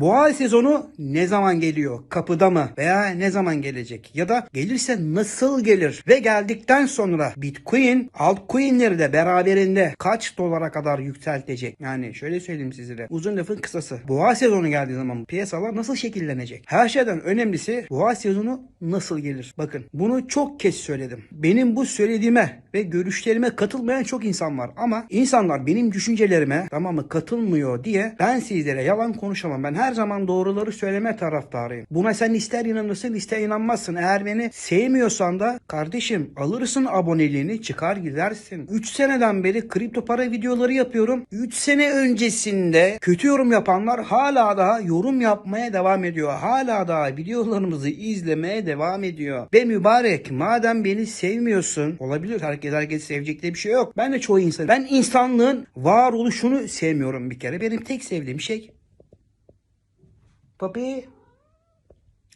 Boğa sezonu ne zaman geliyor? Kapıda mı? Veya ne zaman gelecek? Ya da gelirse nasıl gelir? Ve geldikten sonra Bitcoin altcoin'leri de beraberinde kaç dolara kadar yükseltecek? Yani şöyle söyleyeyim sizlere. Uzun lafın kısası. Boğa sezonu geldiği zaman piyasalar nasıl şekillenecek? Her şeyden önemlisi boğa sezonu nasıl gelir? Bakın bunu çok kez söyledim. Benim bu söylediğime ve görüşlerime katılmayan çok insan var. Ama insanlar benim düşüncelerime tamam mı katılmıyor diye ben sizlere yalan konuşamam. Ben her zaman doğruları söyleme taraftarıyım. Buna sen ister inanırsın ister inanmazsın. Eğer beni sevmiyorsan da kardeşim alırsın aboneliğini çıkar gidersin. 3 seneden beri kripto para videoları yapıyorum. 3 sene öncesinde kötü yorum yapanlar hala daha yorum yapmaya devam ediyor. Hala daha videolarımızı izlemeye devam ediyor. Ve mübarek madem beni sevmiyorsun olabilir herkes herkes sevecek diye bir şey yok. Ben de çoğu insan. Ben insanlığın varoluşunu sevmiyorum bir kere. Benim tek sevdiğim şey Puppy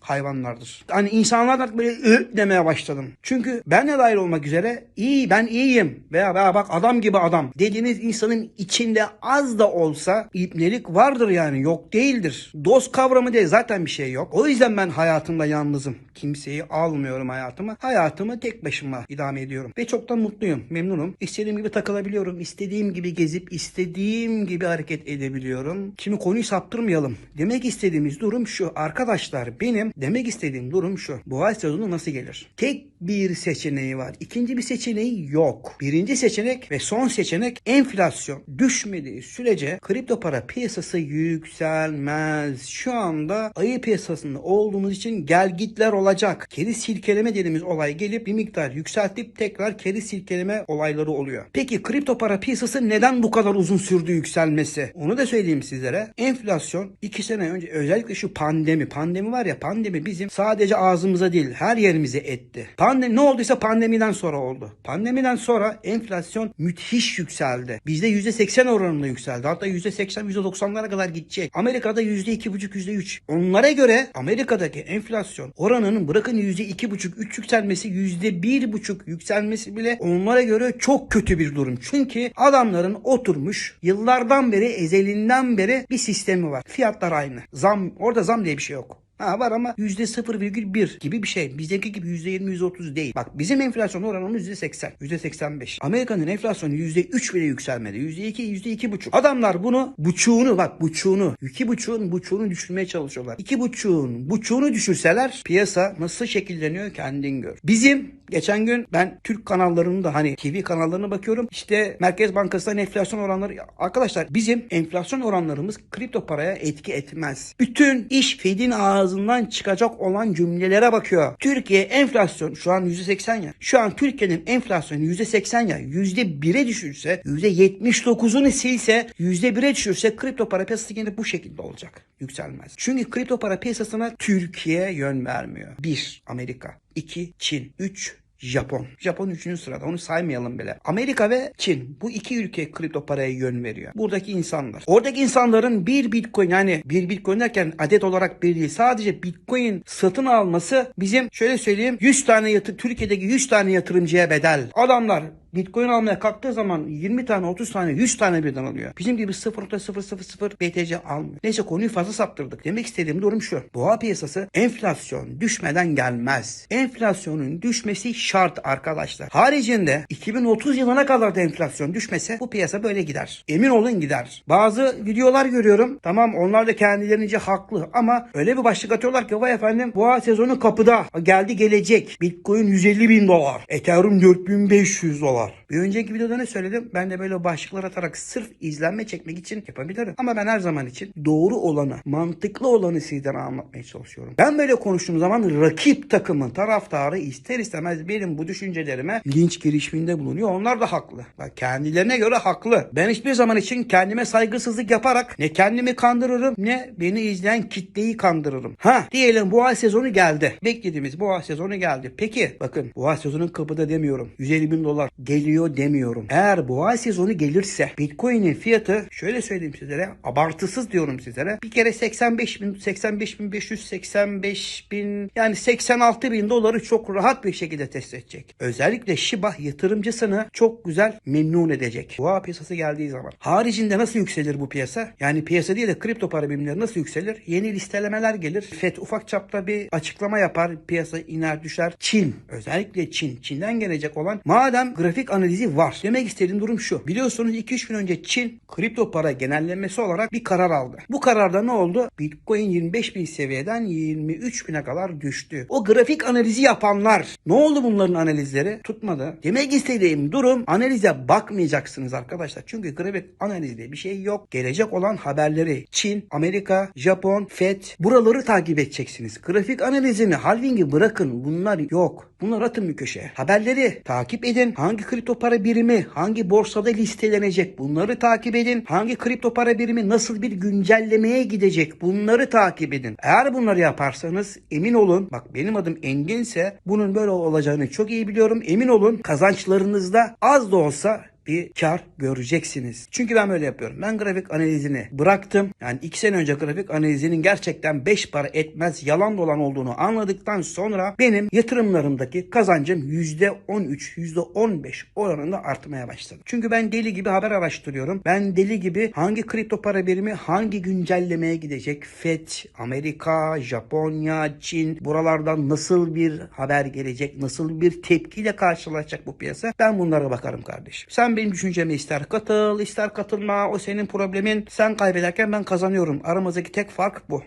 hayvanlardır. Hani insanlar da böyle ı demeye başladım. Çünkü ben de dahil olmak üzere iyi ben iyiyim veya, veya bak adam gibi adam dediğiniz insanın içinde az da olsa ipnelik vardır yani yok değildir. Dost kavramı diye zaten bir şey yok. O yüzden ben hayatımda yalnızım. Kimseyi almıyorum hayatıma. Hayatımı tek başıma idame ediyorum. Ve çok da mutluyum, memnunum. İstediğim gibi takılabiliyorum. istediğim gibi gezip istediğim gibi hareket edebiliyorum. Şimdi konuyu saptırmayalım. Demek istediğimiz durum şu. Arkadaşlar benim demek istediğim durum şu. Boğa sezonu nasıl gelir? Tek bir seçeneği var. İkinci bir seçeneği yok. Birinci seçenek ve son seçenek enflasyon. Düşmediği sürece kripto para piyasası yükselmez. Şu anda ayı piyasasında olduğumuz için gelgitler olacak. Keri silkeleme dediğimiz olay gelip bir miktar yükseltip tekrar keri silkeleme olayları oluyor. Peki kripto para piyasası neden bu kadar uzun sürdü yükselmesi? Onu da söyleyeyim sizlere. Enflasyon 2 sene önce özellikle şu pandemi. Pandemi var ya pandemi bizim sadece ağzımıza değil her yerimize etti. Pandemi ne olduysa pandemiden sonra oldu. Pandemiden sonra enflasyon müthiş yükseldi. Bizde %80 oranında yükseldi. Hatta %80 %90'lara kadar gidecek. Amerika'da %2,5 %3. Onlara göre Amerika'daki enflasyon oranının bırakın %2,5 3 yükselmesi %1,5 yükselmesi bile onlara göre çok kötü bir durum. Çünkü adamların oturmuş yıllardan beri ezelinden beri bir sistemi var. Fiyatlar aynı. Zam orada zam diye bir şey yok. Ha var ama %0,1 gibi bir şey. Bizdeki gibi %20 %30 değil. Bak bizim enflasyon oranımız %80, %85. Amerika'nın enflasyonu %3 bile yükselmedi. %2, %2,5. Adamlar bunu buçuğunu bak buçuğunu, iki buçuğun buçuğunu düşürmeye çalışıyorlar. İki buçuğun buçuğunu düşürseler piyasa nasıl şekilleniyor kendin gör. Bizim geçen gün ben Türk kanallarının da hani TV kanallarına bakıyorum. İşte Merkez Bankası'ndan enflasyon oranları. Arkadaşlar bizim enflasyon oranlarımız kripto paraya etki etmez. Bütün iş Fed'in ağzından çıkacak olan cümlelere bakıyor. Türkiye enflasyon şu an %80 ya. Şu an Türkiye'nin enflasyonu %80 ya. %1'e düşürse %79'unu silse %1'e düşürse kripto para piyasası yine bu şekilde olacak. Yükselmez. Çünkü kripto para piyasasına Türkiye yön vermiyor. 1. Amerika. 2. Çin. 3. Japon. Japon 3. sırada. Onu saymayalım bile. Amerika ve Çin. Bu iki ülke kripto paraya yön veriyor. Buradaki insanlar. Oradaki insanların bir bitcoin yani bir bitcoin derken adet olarak bir değil. Sadece bitcoin satın alması bizim şöyle söyleyeyim 100 tane yatır Türkiye'deki 100 tane yatırımcıya bedel. Adamlar Bitcoin almaya kalktığı zaman 20 tane 30 tane 100 tane birden alıyor. Bizim gibi 0.000 BTC almıyor. Neyse konuyu fazla saptırdık. Demek istediğim durum şu. Boğa piyasası enflasyon düşmeden gelmez. Enflasyonun düşmesi şart arkadaşlar. Haricinde 2030 yılına kadar da enflasyon düşmese bu piyasa böyle gider. Emin olun gider. Bazı videolar görüyorum. Tamam onlar da kendilerince haklı ama öyle bir başlık atıyorlar ki vay efendim boğa sezonu kapıda. Geldi gelecek. Bitcoin 150 bin dolar. Ethereum 4500 dolar. Bir önceki videoda ne söyledim? Ben de böyle başlıklar atarak sırf izlenme çekmek için yapabilirim. Ama ben her zaman için doğru olanı, mantıklı olanı sizlere anlatmaya çalışıyorum. Ben böyle konuştuğum zaman rakip takımın taraftarı ister istemez benim bu düşüncelerime linç girişiminde bulunuyor. Onlar da haklı. Bak kendilerine göre haklı. Ben hiçbir zaman için kendime saygısızlık yaparak ne kendimi kandırırım ne beni izleyen kitleyi kandırırım. Ha diyelim boğa sezonu geldi. Beklediğimiz boğa sezonu geldi. Peki bakın boğa sezonun kapıda demiyorum. 150 bin dolar geliyor demiyorum. Eğer boğa sezonu gelirse Bitcoin'in fiyatı şöyle söyleyeyim sizlere abartısız diyorum sizlere. Bir kere 85 bin, 85 bin 500, 85 bin yani 86 bin doları çok rahat bir şekilde test edecek. Özellikle Shiba yatırımcısını çok güzel memnun edecek. Boğa piyasası geldiği zaman. Haricinde nasıl yükselir bu piyasa? Yani piyasa değil de kripto para birimleri nasıl yükselir? Yeni listelemeler gelir. FED ufak çapta bir açıklama yapar. Piyasa iner düşer. Çin özellikle Çin. Çin'den gelecek olan madem grafik analizi var. Demek istediğim durum şu. Biliyorsunuz 2-3 gün önce Çin kripto para genellemesi olarak bir karar aldı. Bu kararda ne oldu? Bitcoin 25 bin seviyeden 23 bine kadar düştü. O grafik analizi yapanlar ne oldu bunların analizleri? Tutmadı. Demek istediğim durum analize bakmayacaksınız arkadaşlar. Çünkü grafik analizde bir şey yok. Gelecek olan haberleri Çin, Amerika, Japon, FED buraları takip edeceksiniz. Grafik analizini, halvingi bırakın. Bunlar yok. Bunları atın bir köşeye. Haberleri takip edin. Hangi kripto para birimi hangi borsada listelenecek bunları takip edin. Hangi kripto para birimi nasıl bir güncellemeye gidecek bunları takip edin. Eğer bunları yaparsanız emin olun bak benim adım Engin'se bunun böyle olacağını çok iyi biliyorum. Emin olun kazançlarınızda az da olsa bir kar göreceksiniz. Çünkü ben böyle yapıyorum. Ben grafik analizini bıraktım. Yani 2 sene önce grafik analizinin gerçekten 5 para etmez yalan dolan olduğunu anladıktan sonra benim yatırımlarımdaki kazancım %13, %15 oranında artmaya başladı. Çünkü ben deli gibi haber araştırıyorum. Ben deli gibi hangi kripto para birimi hangi güncellemeye gidecek? FED, Amerika, Japonya, Çin buralardan nasıl bir haber gelecek? Nasıl bir tepkiyle karşılaşacak bu piyasa? Ben bunlara bakarım kardeşim. Sen benim düşünceme ister katıl, ister katılma. O senin problemin. Sen kaybederken ben kazanıyorum. Aramızdaki tek fark bu.